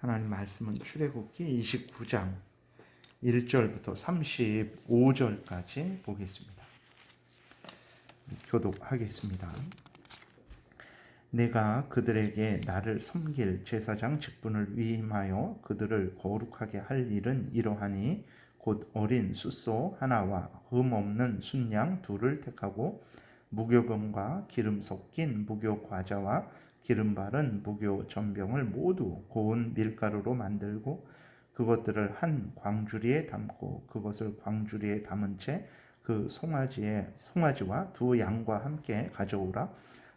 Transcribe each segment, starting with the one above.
하나님 말씀은 출애굽기 29장 1절부터 35절까지 보겠습니다. 교독하겠습니다. 내가 그들에게 나를 섬길 제사장 직분을 위임하여 그들을 거룩하게 할 일은 이러하니 곧 어린 숫소 하나와 흠 없는 순양 둘을 택하고 무교병과 기름 섞인 무교 과자와 기름 바른 무교 전병을 모두 고운 밀가루로 만들고 그것들을 한 광주리에 담고 그것을 광주리에 담은 채 그 송아지에 송아지와 두 양과 함께 가져오라.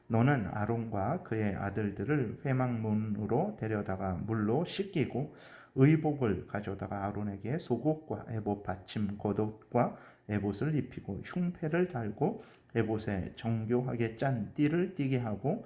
너는 아론과 그의 아들들을 회막문으로 데려다가 물로 씻기고 의복을 가져다가 아론에게 속옷과 에봇 받침 겉옷과 에봇을 입히고 흉패를 달고 에봇에 정교하게 짠 띠를 띠게 하고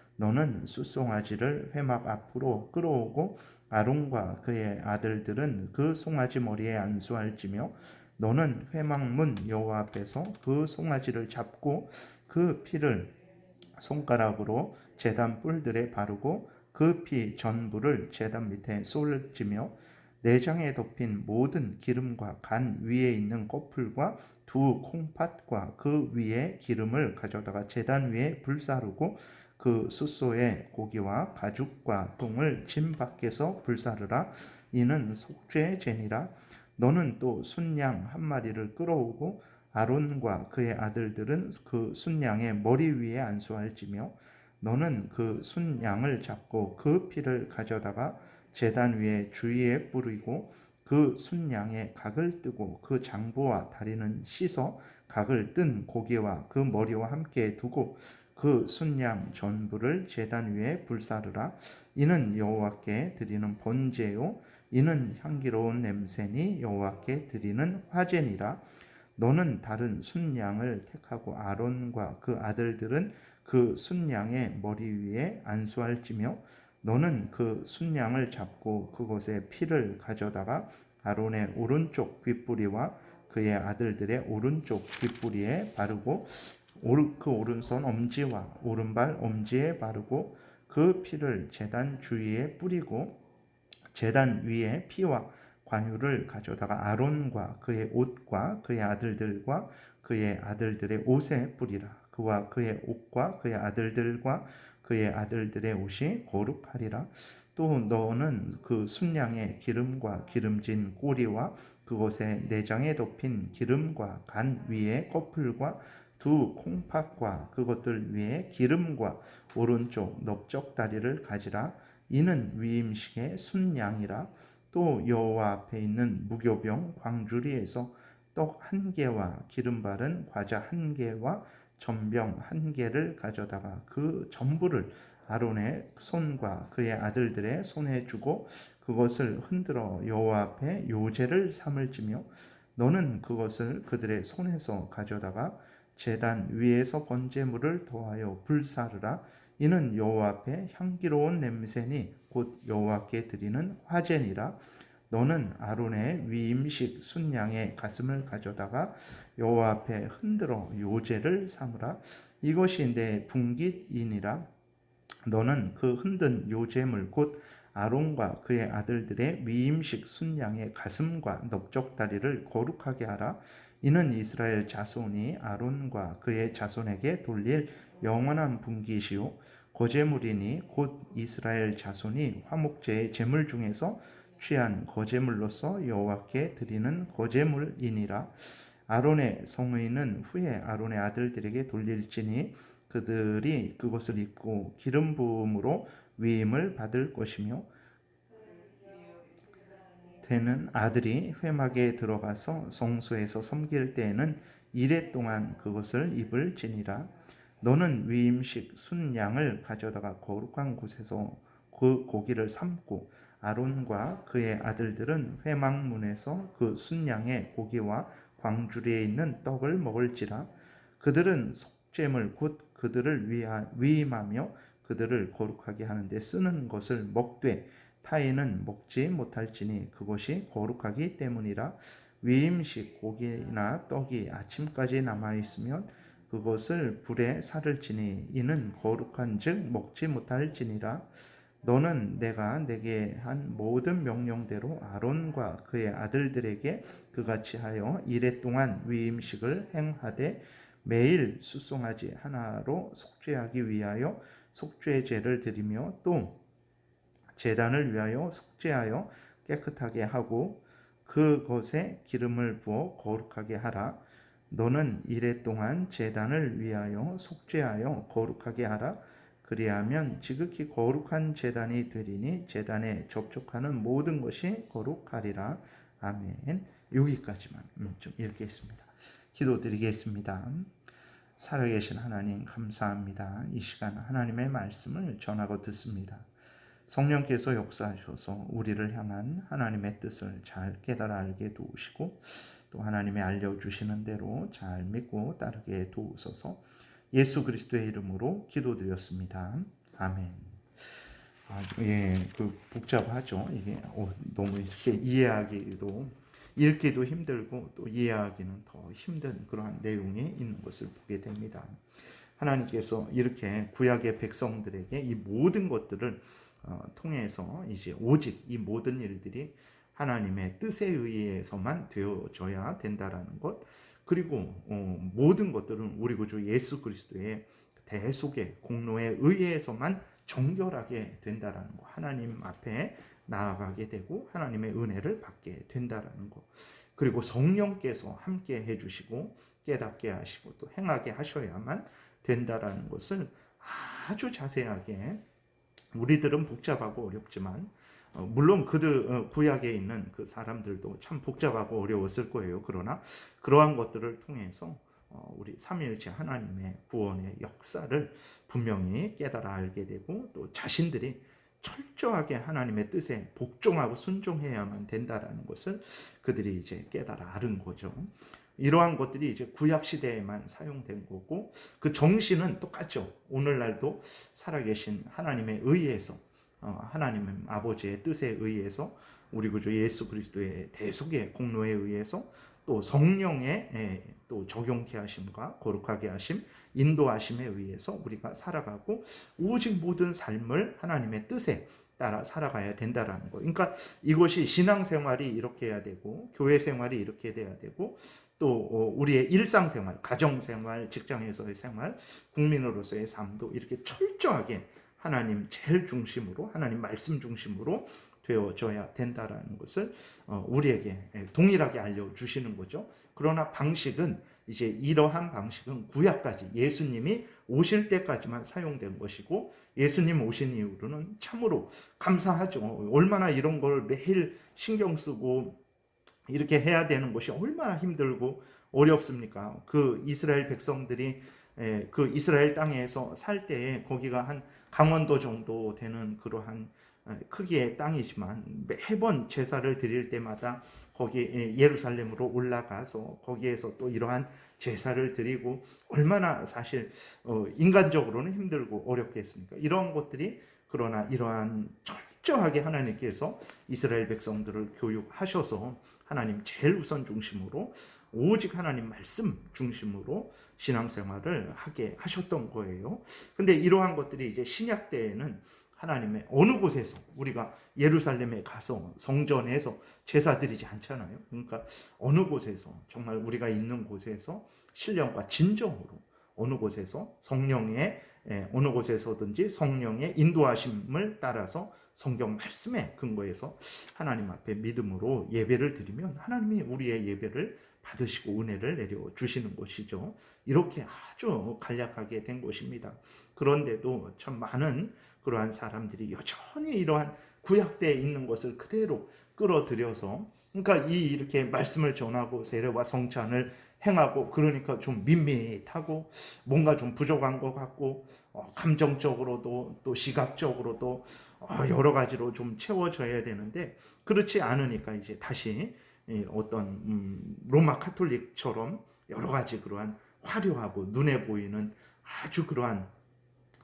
너는 숫송아지를 회막 앞으로 끌어오고 아론과 그의 아들들은 그 송아지 머리에 안수할지며 너는 회막문 여호와 앞에서 그 송아지를 잡고 그 피를 손가락으로 제단 뿔들에 바르고 그 피 전부를 제단 밑에 쏠지며 내장에 덮인 모든 기름과 간 위에 있는 꺼풀과 두 콩팥과 그 위에 기름을 가져다가 제단 위에 불사르고 그 숫소의 고기와 가죽과 똥을 짐 밖에서 불사르라. 이는 속죄의 제니라. 너는 또 순양 한 마리를 끌어오고 아론과 그의 아들들은 그 순양의 머리 위에 안수할지며 너는 그 순양을 잡고 그 피를 가져다가 제단 위에 주위에 뿌리고 그 순양의 각을 뜨고 그 장부와 다리는 씻어 각을 뜬 고기와 그 머리와 함께 두고 그 순양 전부를 제단 위에 불사르라. 이는 여호와께 드리는 번제요. 이는 향기로운 냄새니 여호와께 드리는 화제니라. 너는 다른 순양을 택하고 아론과 그 아들들은 그 순양의 머리 위에 안수할지며 너는 그 순양을 잡고 그곳에 피를 가져다가 아론의 오른쪽 귓뿌리와 그의 아들들의 오른쪽 귓뿌리에 바르고 그 오른손 엄지와 오른발 엄지에 바르고 그 피를 제단 주위에 뿌리고 제단 위에 피와 관유를 가져다가 아론과 그의 옷과 그의 아들들과 그의 아들들의 옷에 뿌리라. 그와 그의 옷과 그의 아들들과 그의 아들들의 옷이 거룩하리라. 또 너는 그 순양의 기름과 기름진 꼬리와 그곳에 내장에 덮인 기름과 간 위에 꺼풀과 두 콩팥과 그것들 위에 기름과 오른쪽 넓적 다리를 가지라. 이는 위임식의 순양이라. 또 여호와 앞에 있는 무교병 광주리에서 떡 한 개와 기름 바른 과자 한 개와 전병 한 개를 가져다가 그 전부를 아론의 손과 그의 아들들의 손에 주고 그것을 흔들어 여호와 앞에 요제를 삼을지며 너는 그것을 그들의 손에서 가져다가 제단 위에서 번제물을 더하여 불사르라. 이는 여호와 앞에 향기로운 냄새니 곧 여호와께 드리는 화제니라. 너는 아론의 위임식 순양의 가슴을 가져다가 여호와 앞에 흔들어 요제를 삼으라. 이것이 내 분깃이니라. 너는 그 흔든 요제물 곧 아론과 그의 아들들의 위임식 순양의 가슴과 넓적 다리를 거룩하게 하라 이는 이스라엘 자손이 아론과 그의 자손에게 돌릴 영원한 분깃이요 거제물이니 곧 이스라엘 자손이 화목제의 제물 중에서 취한 거제물로서 여호와께 드리는 거제물이니라. 아론의 성의는 후에 아론의 아들들에게 돌릴지니 그들이 그것을 입고 기름 부음으로 위임을 받을 것이며 되는 아들이 회막에 들어가서 성소에서 섬길 때에는 이래 동안 그것을 입을 지니라. 너는 위임식 순양을 가져다가 거룩한 곳에서 그 고기를 삶고 아론과 그의 아들들은 회막문에서 그 순양의 고기와 광주리에 있는 떡을 먹을지라. 그들은 속죄물 곧 그들을 위하, 위임하며 그들을 거룩하게 하는데 쓰는 것을 먹되 타인은 먹지 못할지니 그것이 거룩하기 때문이라 위임식 고기나 떡이 아침까지 남아 있으면 그것을 불에 살을지니 이는 거룩한즉 먹지 못할지니라. 너는 내가 내게 한 모든 명령대로 아론과 그의 아들들에게 그같이 하여 이래 동안 위임식을 행하되 매일 수송아지 하나로 속죄하기 위하여 속죄제를 드리며 또 제단을 위하여 속죄하여 깨끗하게 하고 그것에 기름을 부어 거룩하게 하라. 너는 이래 동안 제단을 위하여 속죄하여 거룩하게 하라. 그리하면 지극히 거룩한 제단이 되리니 제단에 접촉하는 모든 것이 거룩하리라. 아멘. 여기까지만 음, 좀 읽겠습니다. 기도드리겠습니다. 살아계신 하나님 감사합니다. 이 시간 하나님의 말씀을 전하고 듣습니다. 성령께서 역사하셔서 우리를 향한 하나님의 뜻을 잘 깨달아 알게 도우시고 또 하나님의 알려주시는 대로 잘 믿고 따르게 도우소서 예수 그리스도의 이름으로 기도드렸습니다. 아멘. 아, 예, 그 복잡하죠. 이게 어, 너무 이렇게 이해하기도 읽기도 힘들고 또 이해하기는 더 힘든 그러한 내용이 있는 것을 보게 됩니다. 하나님께서 이렇게 구약의 백성들에게 이 모든 것들을 어, 통해서 이제 오직 이 모든 일들이 하나님의 뜻에 의해서만 되어져야 된다라는 것 그리고 어, 모든 것들은 우리 구주 예수 그리스도의 대속의 공로에 의해서만 정결하게 된다라는 것 하나님 앞에 나아가게 되고 하나님의 은혜를 받게 된다라는 것. 그리고 성령께서 함께 해주시고 깨닫게 하시고 또 행하게 하셔야만 된다라는 것을 아주 자세하게 우리들은 복잡하고 어렵지만 어, 물론 그들 어, 구약에 있는 그 사람들도 참 복잡하고 어려웠을 거예요. 그러나 그러한 것들을 통해서 어, 우리 삼위일체 하나님의 구원의 역사를 분명히 깨달아 알게 되고 또 자신들이 철저하게 하나님의 뜻에 복종하고 순종해야만 된다라는 것을 그들이 이제 깨달아 알은 거죠. 이러한 것들이 이제 구약 시대에만 사용된 거고 그 정신은 똑같죠. 오늘날도 살아계신 하나님의 의해서 어, 하나님 아버지의 뜻에 의해서 우리 구주 예수 그리스도의 대속의 공로에 의해서 또 성령의 예, 또 적용케 하심과 거룩하게 하심, 인도하심에 의해서 우리가 살아가고 오직 모든 삶을 하나님의 뜻에 따라 살아가야 된다라는 거. 그러니까 이것이 신앙 생활이 이렇게 해야 되고 교회 생활이 이렇게 돼야 되고 또 어, 우리의 일상생활, 가정생활, 직장에서의 생활, 국민으로서의 삶도 이렇게 철저하게 하나님 제일 중심으로 하나님 말씀 중심으로 되어져야 된다라는 것을 어, 우리에게 예, 동일하게 알려주시는 거죠. 그러나 방식은 이제 이러한 방식은 구약까지 예수님이 오실 때까지만 사용된 것이고 예수님 오신 이후로는 참으로 감사하죠. 얼마나 이런 걸 매일 신경 쓰고 이렇게 해야 되는 것이 얼마나 힘들고 어렵습니까? 그 이스라엘 백성들이 예, 그 이스라엘 땅에서 살 때에 거기가 한 강원도 정도 되는 그러한 크기의 땅이지만 매번 제사를 드릴 때마다 거기 예루살렘으로 올라가서 거기에서 또 이러한 제사를 드리고 얼마나 사실 어, 인간적으로는 힘들고 어렵겠습니까? 이러한 것들이 그러나 이러한 철저하게 하나님께서 이스라엘 백성들을 교육하셔서 하나님 제일 우선 중심으로 오직 하나님 말씀 중심으로 신앙생활을 하게 하셨던 거예요. 근데 이러한 것들이 이제 신약 때에는 하나님의 어느 곳에서 우리가 예루살렘에 가서 성전에서 제사 드리지 않잖아요. 그러니까 어느 곳에서 정말 우리가 있는 곳에서 신령과 진정으로 어느 곳에서 성령의 예, 어느 곳에서든지 성령의 인도하심을 따라서 성경 말씀에 근거해서 하나님 앞에 믿음으로 예배를 드리면 하나님이 우리의 예배를 받으시고 은혜를 내려 주시는 것이죠. 이렇게 아주 간략하게 된 것입니다. 그런데도 참 많은 그러한 사람들이 여전히 이러한 구약 때에 있는 것을 그대로 끌어들여서 그러니까 이 이렇게 말씀을 전하고 세례와 성찬을 행하고 그러니까 좀 밋밋하고 뭔가 좀 부족한 것 같고 어, 감정적으로도 또 시각적으로도 어, 여러 가지로 좀 채워져야 되는데 그렇지 않으니까 이제 다시 이 어떤 음, 로마 카톨릭처럼 여러 가지 그러한 화려하고 눈에 보이는 아주 그러한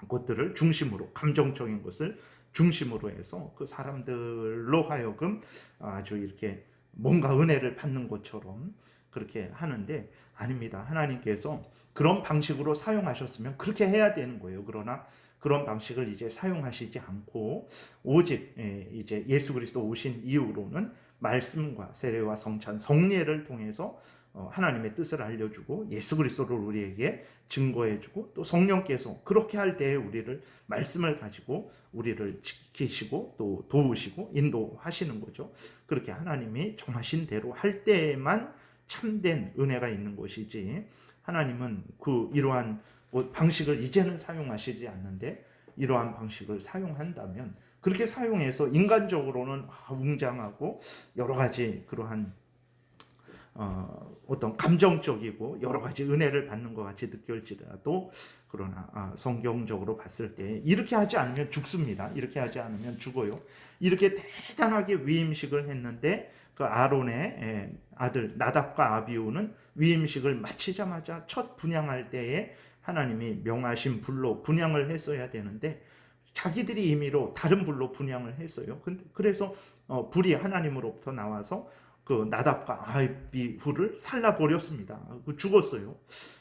것들을 중심으로 감정적인 것을 중심으로 해서 그 사람들로 하여금 아주 이렇게 뭔가 은혜를 받는 것처럼 그렇게 하는데 아닙니다. 하나님께서 그런 방식으로 사용하셨으면 그렇게 해야 되는 거예요. 그러나 그런 방식을 이제 사용하시지 않고 오직 예, 이제 예수 그리스도 오신 이후로는 말씀과 세례와 성찬 성례를 통해서 어, 하나님의 뜻을 알려주고 예수 그리스도를 우리에게 증거해주고 또 성령께서 그렇게 할 때에 우리를 말씀을 가지고 우리를 지키시고 또 도우시고 인도하시는 거죠. 그렇게 하나님이 정하신 대로 할 때에만 참된 은혜가 있는 것이지 하나님은 그 이러한 뭐 방식을 이제는 사용하시지 않는데 이러한 방식을 사용한다면 그렇게 사용해서 인간적으로는 아, 웅장하고 여러 가지 그러한 어, 어떤 감정적이고 여러 가지 은혜를 받는 것 같이 느껴질지라도 그러나 아, 성경적으로 봤을 때 이렇게 하지 않으면 죽습니다. 이렇게 하지 않으면 죽어요. 이렇게 대단하게 위임식을 했는데 그 아론의 예, 아들 나답과 아비우는 위임식을 마치자마자 첫 분양할 때에 하나님이 명하신 불로 분양을 했어야 되는데 자기들이 임의로 다른 불로 분양을 했어요. 근데 그래서 어, 불이 하나님으로부터 나와서 그 나답과 아비후를 살라 버렸습니다. 그 죽었어요.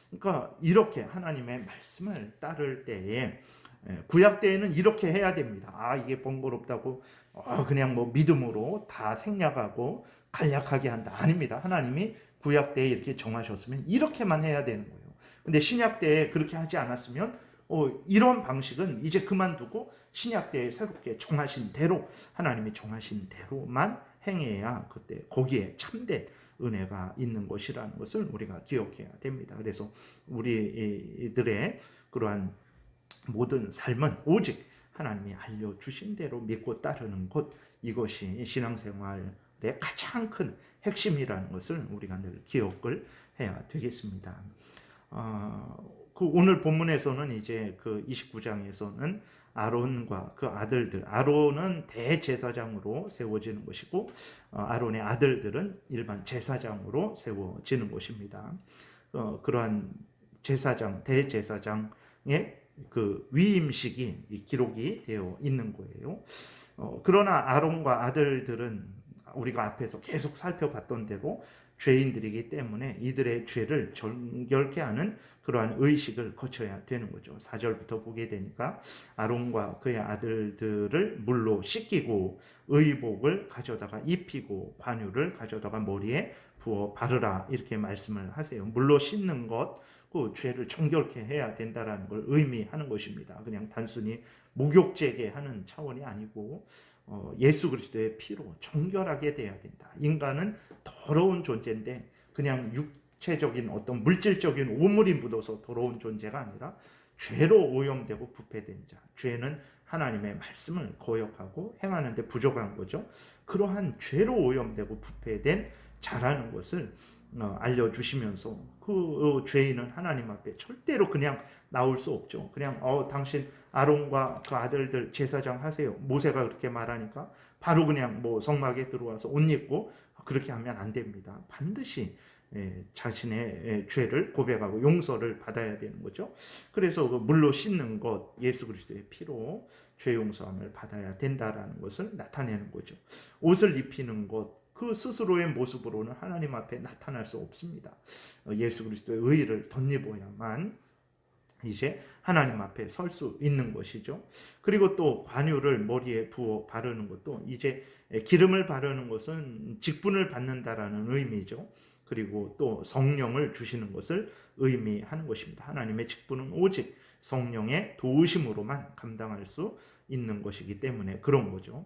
그러니까 이렇게 하나님의 말씀을 따를 때에 예, 구약 때에는 이렇게 해야 됩니다. 아 이게 번거롭다고 어, 그냥 뭐 믿음으로 다 생략하고 간략하게 한다. 아닙니다. 하나님이 구약 때에 이렇게 정하셨으면 이렇게만 해야 되는 거예요. 근데 신약 때에 그렇게 하지 않았으면 어, 이런 방식은 이제 그만두고 신약 때에 새롭게 정하신 대로 하나님이 정하신 대로만 행해야 그때 거기에 참된 은혜가 있는 것이라는 것을 우리가 기억해야 됩니다. 그래서 우리들의 그러한 모든 삶은 오직 하나님이 알려주신 대로 믿고 따르는 것 이것이 신앙생활의 가장 큰 핵심이라는 것을 우리가 늘 기억을 해야 되겠습니다. 어, 그 오늘 본문에서는 이제 그 29장에서는 아론과 그 아들들, 아론은 대제사장으로 세워지는 것이고 어, 아론의 아들들은 일반 제사장으로 세워지는 것입니다. 어, 그러한 제사장, 대제사장의 그 위임식이 기록이 되어 있는 거예요. 어, 그러나 아론과 아들들은 우리가 앞에서 계속 살펴봤던 대로 죄인들이기 때문에 이들의 죄를 정결케 하는 그러한 의식을 거쳐야 되는 거죠. 4절부터 보게 되니까 아론과 그의 아들들을 물로 씻기고 의복을 가져다가 입히고 관유를 가져다가 머리에 부어 바르라 이렇게 말씀을 하세요. 물로 씻는 것, 그 죄를 정결케 해야 된다라는 걸 의미하는 것입니다. 그냥 단순히 목욕제게 하는 차원이 아니고 어, 예수 그리스도의 피로 정결하게 돼야 된다. 인간은 더러운 존재인데 그냥 육체적인 어떤 물질적인 오물이 묻어서 더러운 존재가 아니라 죄로 오염되고 부패된 자. 죄는 하나님의 말씀을 거역하고 행하는데 부족한 거죠. 그러한 죄로 오염되고 부패된 자라는 것을 어, 알려주시면서 그 어, 죄인은 하나님 앞에 절대로 그냥 나올 수 없죠. 그냥 어 당신 아론과 그 아들들 제사장 하세요. 모세가 그렇게 말하니까 바로 그냥 뭐 성막에 들어와서 옷 입고 그렇게 하면 안 됩니다. 반드시 예, 자신의 예, 죄를 고백하고 용서를 받아야 되는 거죠. 그래서 그 물로 씻는 것, 예수 그리스도의 피로 죄 용서함을 받아야 된다라는 것을 나타내는 거죠. 옷을 입히는 것, 그 스스로의 모습으로는 하나님 앞에 나타날 수 없습니다. 어, 예수 그리스도의 의를 덧입어야만 이제 하나님 앞에 설 수 있는 것이죠. 그리고 또 관유를 머리에 부어 바르는 것도 이제 기름을 바르는 것은 직분을 받는다라는 의미죠. 그리고 또 성령을 주시는 것을 의미하는 것입니다. 하나님의 직분은 오직 성령의 도우심으로만 감당할 수 있는 것이기 때문에 그런 거죠.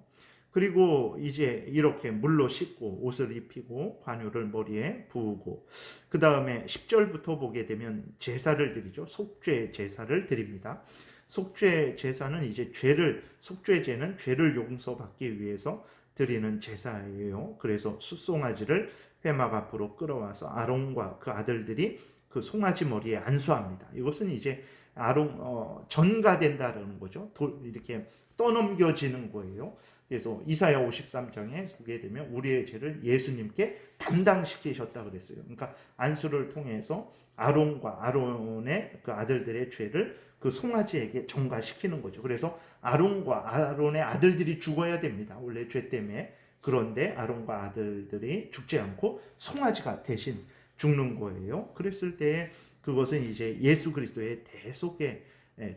그리고 이제 이렇게 물로 씻고 옷을 입히고 관유를 머리에 부으고 그 다음에 10절부터 보게 되면 제사를 드리죠. 속죄 제사를 드립니다. 속죄 제사는 이제 죄를 속죄제는 죄를 용서받기 위해서 드리는 제사예요. 그래서 숫송아지를 회막 앞으로 끌어와서 아론과 그 아들들이 그 송아지 머리에 안수합니다. 이것은 이제 아론 어, 전가된다는 거죠. 도, 이렇게 떠넘겨지는 거예요. 그래서 이사야 53장에 보게 되면 우리의 죄를 예수님께 담당시키셨다 그랬어요. 그러니까 안수를 통해서 아론과 아론의 그 아들들의 죄를 그 송아지에게 전가시키는 거죠. 그래서 아론과 아론의 아들들이 죽어야 됩니다. 원래 죄 때문에. 그런데 아론과 아들들이 죽지 않고 송아지가 대신 죽는 거예요. 그랬을 때 그것은 이제 예수 그리스도의 대속의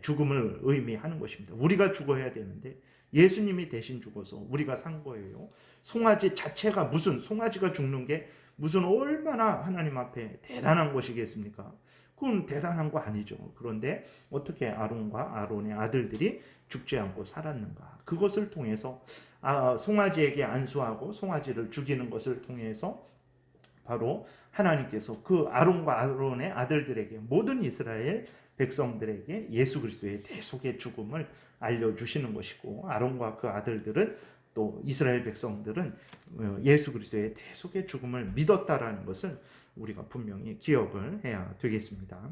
죽음을 의미하는 것입니다. 우리가 죽어야 되는데 예수님이 대신 죽어서 우리가 산 거예요. 송아지 자체가 무슨 송아지가 죽는 게 무슨 얼마나 하나님 앞에 대단한 것이겠습니까? 그건 대단한 거 아니죠. 그런데 어떻게 아론과 아론의 아들들이 죽지 않고 살았는가? 그것을 통해서 아, 송아지에게 안수하고 송아지를 죽이는 것을 통해서 바로 하나님께서 그 아론과 아론의 아들들에게 모든 이스라엘 백성들에게 예수 그리스도의 대속의 죽음을 알려 주시는 것이고 아론과 그 아들들은 또 이스라엘 백성들은 어, 예수 그리스도의 대속의 죽음을 믿었다라는 것을 우리가 분명히 기억을 해야 되겠습니다.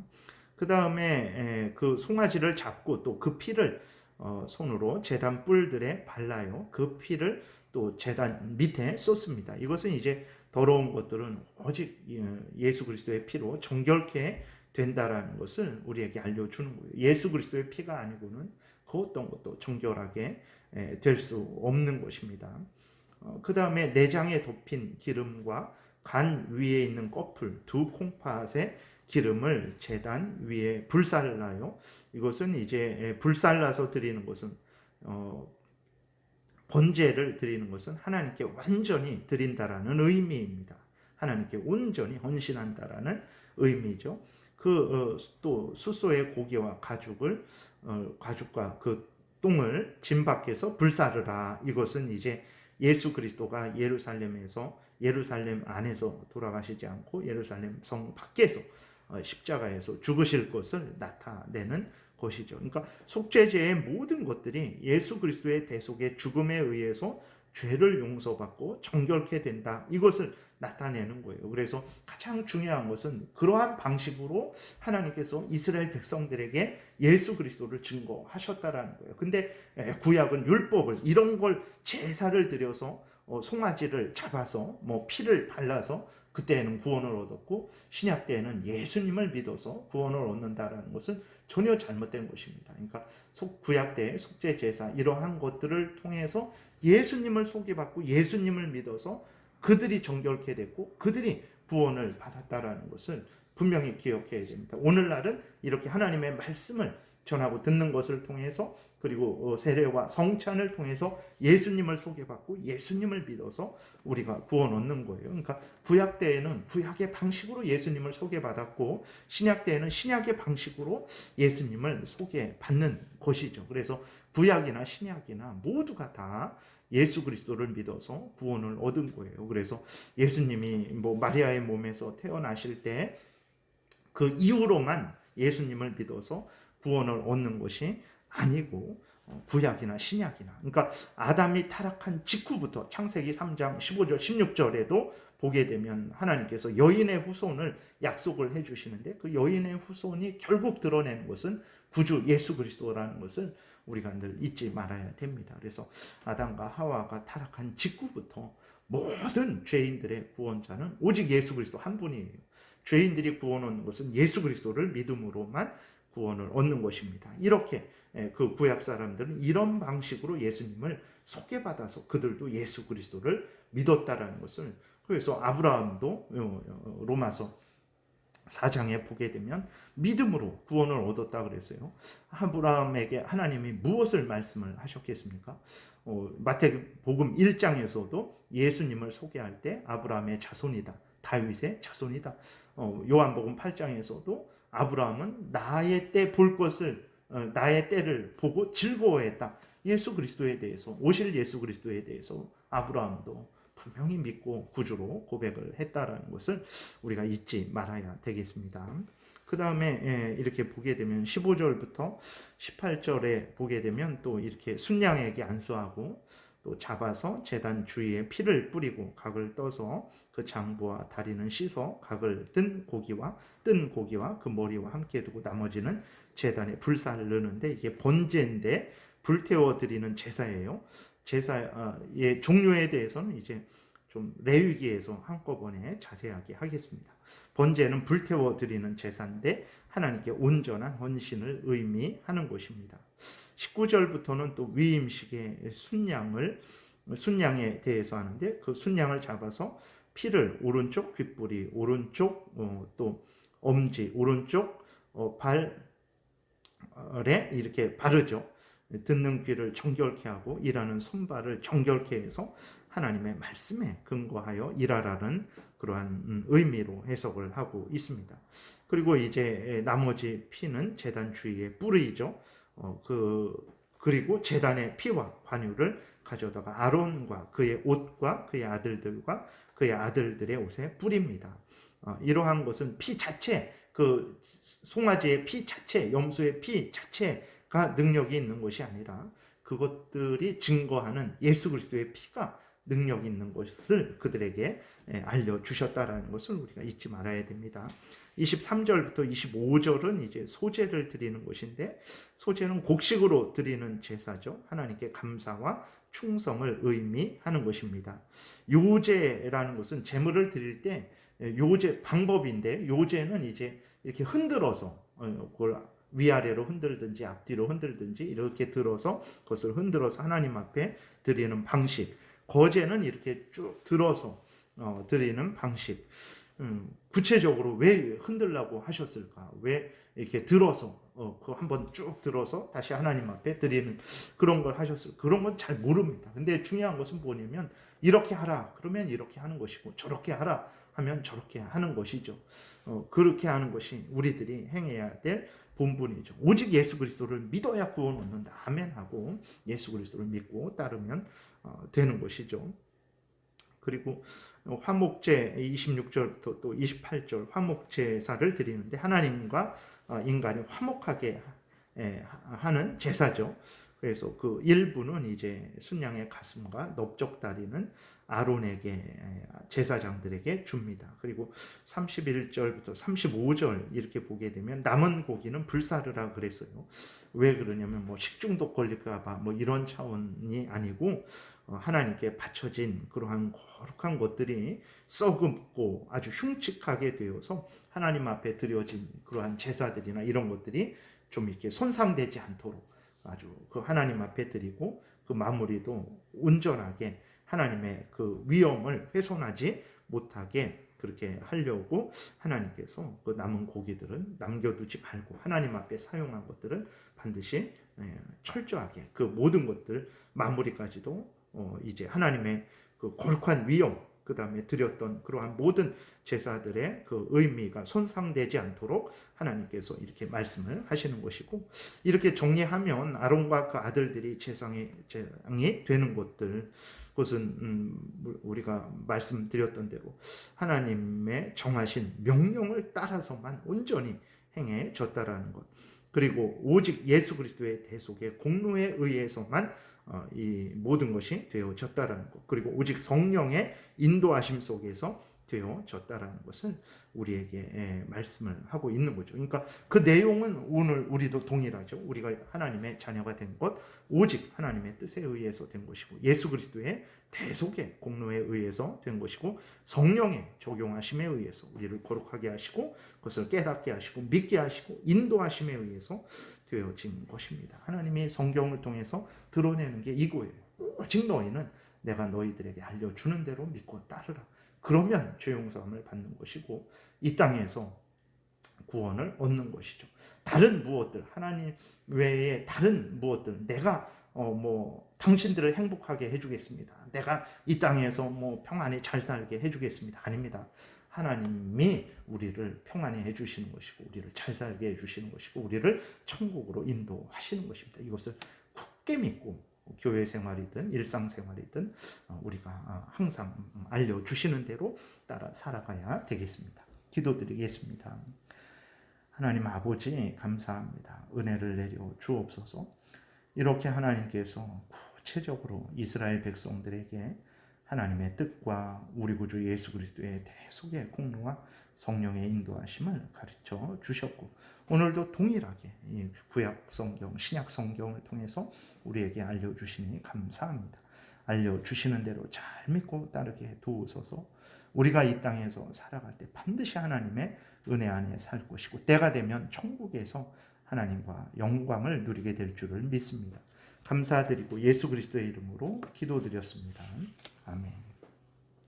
그 다음에 그 송아지를 잡고 또 그 피를 어, 손으로 재단 뿔들에 발라요. 그 피를 또 재단 밑에 쏟습니다. 이것은 이제 더러운 것들은 오직 예, 예수 그리스도의 피로 정결케 된다라는 것을 우리에게 알려주는 거예요. 예수 그리스도의 피가 아니고는 그 어떤 것도 정결하게 될 수 없는 것입니다. 어, 그 다음에 내장에 덮인 기름과 간 위에 있는 꺼풀 두 콩팥의 기름을 재단 위에 불살라요. 이것은 이제 불살라서 드리는 것은 어, 번제를 드리는 것은 하나님께 완전히 드린다라는 의미입니다. 하나님께 온전히 헌신한다라는 의미죠. 그또 어, 숫소의 고기와 가죽을 어, 가죽과 그 똥을 진 밖에서 불사르라. 이것은 이제 예수 그리스도가 예루살렘에서 예루살렘 안에서 돌아가시지 않고 예루살렘 성 밖에서 어, 십자가에서 죽으실 것을 나타내는 것이죠. 그러니까 속죄제의 모든 것들이 예수 그리스도의 대속의 죽음에 의해서 죄를 용서받고 정결케 된다. 이것을 나타내는 거예요. 그래서 가장 중요한 것은 그러한 방식으로 하나님께서 이스라엘 백성들에게 예수 그리스도를 증거하셨다라는 거예요. 근데 구약은 율법을 이런 걸 제사를 드려서 어, 송아지를 잡아서 뭐 피를 발라서 그때는 구원을 얻었고 신약 때에는 예수님을 믿어서 구원을 얻는다라는 것은 전혀 잘못된 것입니다. 그러니까 구약 때 속죄 제사 이러한 것들을 통해서 예수님을 소개받고 예수님을 믿어서 그들이 정결케 됐고 그들이 구원을 받았다라는 것을 분명히 기억해야 됩니다. 오늘날은 이렇게 하나님의 말씀을 전하고 듣는 것을 통해서 그리고 어, 세례와 성찬을 통해서 예수님을 소개받고 예수님을 믿어서 우리가 구원 얻는 거예요. 그러니까 구약 때에는 구약의 방식으로 예수님을 소개받았고 신약 때에는 신약의 방식으로 예수님을 소개받는 것이죠. 그래서 구약이나 신약이나 모두가 다 예수 그리스도를 믿어서 구원을 얻은 거예요. 그래서 예수님이 뭐 마리아의 몸에서 태어나실 때 그 이후로만 예수님을 믿어서 구원을 얻는 것이 아니고 어, 구약이나 신약이나 그러니까 아담이 타락한 직후부터 창세기 3장 15절 16절에도 보게 되면 하나님께서 여인의 후손을 약속을 해 주시는데 그 여인의 후손이 결국 드러내는 것은 구주 예수 그리스도라는 것을 우리가 늘 잊지 말아야 됩니다. 그래서 아담과 하와가 타락한 직후부터 모든 죄인들의 구원자는 오직 예수 그리스도 한 분이에요. 죄인들이 구원 얻는 것은 예수 그리스도를 믿음으로만 구원을 얻는 것입니다. 이렇게 예, 그 구약 사람들은 이런 방식으로 예수님을 소개받아서 그들도 예수 그리스도를 믿었다라는 것을 그래서 아브라함도 어, 어, 로마서 4장에 보게 되면 믿음으로 구원을 얻었다 그랬어요. 아브라함에게 하나님이 무엇을 말씀을 하셨겠습니까? 어, 마태복음 1장에서도 예수님을 소개할 때 아브라함의 자손이다. 다윗의 자손이다. 어, 요한복음 8장에서도 아브라함은 나의 때 볼 것을 어, 나의 때를 보고 즐거워했다. 예수 그리스도에 대해서 오실 예수 그리스도에 대해서 아브라함도 분명히 믿고 구주로 고백을 했다라는 것을 우리가 잊지 말아야 되겠습니다. 그 다음에 예, 이렇게 보게 되면 15절부터 18절에 보게 되면 또 이렇게 순양에게 안수하고 또 잡아서 재단 주위에 피를 뿌리고 각을 떠서 그 장부와 다리는 씻어 각을 뜬 고기와 뜬 고기와 그 머리와 함께 두고 나머지는 재단에 불살을 넣는데 이게 번제인데 불태워 드리는 제사예요. 제사의 종류에 대해서는 이제 좀 레위기에서 한꺼번에 자세하게 하겠습니다. 번제는 불태워 드리는 제사인데 하나님께 온전한 헌신을 의미하는 것입니다. 19절부터는 또 위임식의 순양을 순양에 대해서 하는데 그 순양을 잡아서 피를 오른쪽 귓불이 오른쪽 어, 또 엄지 오른쪽 어, 발에 이렇게 바르죠. 듣는 귀를 정결케 하고 일하는 손발을 정결케 해서 하나님의 말씀에 근거하여 일하라는 그러한 음, 의미로 해석을 하고 있습니다. 그리고 이제 나머지 피는 재단 주위에 뿌리죠. 어, 그 그리고 재단의 피와 관유를 가져다가 아론과 그의 옷과 그의 아들들과 그의 아들들의 옷에 뿌립니다. 어, 이러한 것은 피 자체, 그 송아지의 피 자체, 염소의 피 자체가 능력이 있는 것이 아니라 그것들이 증거하는 예수 그리스도의 피가 능력 있는 것을 그들에게 알려 주셨다라는 것을 우리가 잊지 말아야 됩니다. 23절부터 25절은 이제 소제를 드리는 것인데 소제는 곡식으로 드리는 제사죠. 하나님께 감사와 충성을 의미하는 것입니다. 요제라는 것은 제물을 드릴 때 요제 방법인데 요제는 이제 이렇게 흔들어서 어, 그걸 위아래로 흔들든지 앞뒤로 흔들든지 이렇게 들어서 그것을 흔들어서 하나님 앞에 드리는 방식. 거제는 이렇게 쭉 들어서 어, 드리는 방식. 음, 구체적으로 왜 흔들라고 하셨을까? 왜 이렇게 들어서 어, 그 한번 쭉 들어서 다시 하나님 앞에 드리는 그런 걸 하셨을 그런 건 잘 모릅니다. 근데 중요한 것은 뭐냐면 이렇게 하라 그러면 이렇게 하는 것이고 저렇게 하라 하면 저렇게 하는 것이죠. 어, 그렇게 하는 것이 우리들이 행해야 될 본분이죠. 오직 예수 그리스도를 믿어야 구원 얻는다. 아멘 하고 예수 그리스도를 믿고 따르면 어, 되는 것이죠. 그리고 화목제 26절부터 또 28절 화목제사를 드리는데 하나님과 어, 인간이 화목하게 하는 제사죠. 그래서 그 일부는 이제 순양의 가슴과 넓적 다리는 아론에게 제사장들에게 줍니다. 그리고 31절부터 35절 이렇게 보게 되면 남은 고기는 불사르라 그랬어요. 왜 그러냐면 뭐 식중독 걸릴까 봐 뭐 이런 차원이 아니고 어, 하나님께 바쳐진 그러한 거룩한 것들이 썩음고 아주 흉측하게 되어서 하나님 앞에 드려진 그러한 제사들이나 이런 것들이 좀 이렇게 손상되지 않도록 아주 그 하나님 앞에 드리고 그 마무리도 온전하게 하나님의 그 위엄을 훼손하지 못하게 그렇게 하려고 하나님께서 그 남은 고기들은 남겨두지 말고 하나님 앞에 사용한 것들은 반드시 예, 철저하게 그 모든 것들 마무리까지도 어 이제 하나님의 그 거룩한 위엄 그 다음에 드렸던 그러한 모든 제사들의 그 의미가 손상되지 않도록 하나님께서 이렇게 말씀을 하시는 것이고 이렇게 정리하면 아론과 그 아들들이 제상이 제상이 되는 것들 그것은 음, 우리가 말씀드렸던 대로 하나님의 정하신 명령을 따라서만 온전히 행해졌다라는 것. 그리고 오직 예수 그리스도의 대속의 공로에 의해서만 어, 이 모든 것이 되어졌다라는 것. 그리고 오직 성령의 인도하심 속에서 되어졌다라는 것을 우리에게 예, 말씀을 하고 있는 거죠. 그러니까 그 내용은 오늘 우리도 동일하죠. 우리가 하나님의 자녀가 된 것, 오직 하나님의 뜻에 의해서 된 것이고, 예수 그리스도의 대속의 공로에 의해서 된 것이고, 성령의 적용하심에 의해서 우리를 거룩하게 하시고, 그것을 깨닫게 하시고, 믿게 하시고, 인도하심에 의해서 되어진 것입니다. 하나님이 성경을 통해서 드러내는 게 이거예요. 오직 너희는 내가 너희들에게 알려주는 대로 믿고 따르라. 그러면 죄 용서함을 받는 것이고 이 땅에서 구원을 얻는 것이죠. 다른 무엇들 하나님 외에 다른 무엇들 내가 어 뭐 당신들을 행복하게 해주겠습니다. 내가 이 땅에서 뭐 평안히 잘 살게 해주겠습니다. 아닙니다. 하나님이 우리를 평안히 해주시는 것이고 우리를 잘 살게 해주시는 것이고 우리를 천국으로 인도하시는 것입니다. 이것을 굳게 믿고 교회 생활이든 일상 생활이든 어, 우리가 어, 항상 알려주시는 대로 따라 살아가야 되겠습니다. 기도드리겠습니다. 하나님 아버지 감사합니다. 은혜를 내려 주옵소서. 이렇게 하나님께서 구체적으로 이스라엘 백성들에게 하나님의 뜻과 우리 구주 예수 그리스도의 대속의 공로와 성령의 인도하심을 가르쳐 주셨고 오늘도 동일하게 이 구약 성경, 신약 성경을 통해서 우리에게 알려 주시니 감사합니다. 알려 주시는 대로 잘 믿고 따르게 도우소서. 우리가 이 땅에서 살아갈 때 반드시 하나님의 은혜 안에 살 것이고 때가 되면 천국에서 하나님과 영광을 누리게 될 줄을 믿습니다. 감사드리고 예수 그리스도의 이름으로 기도드렸습니다. 아멘.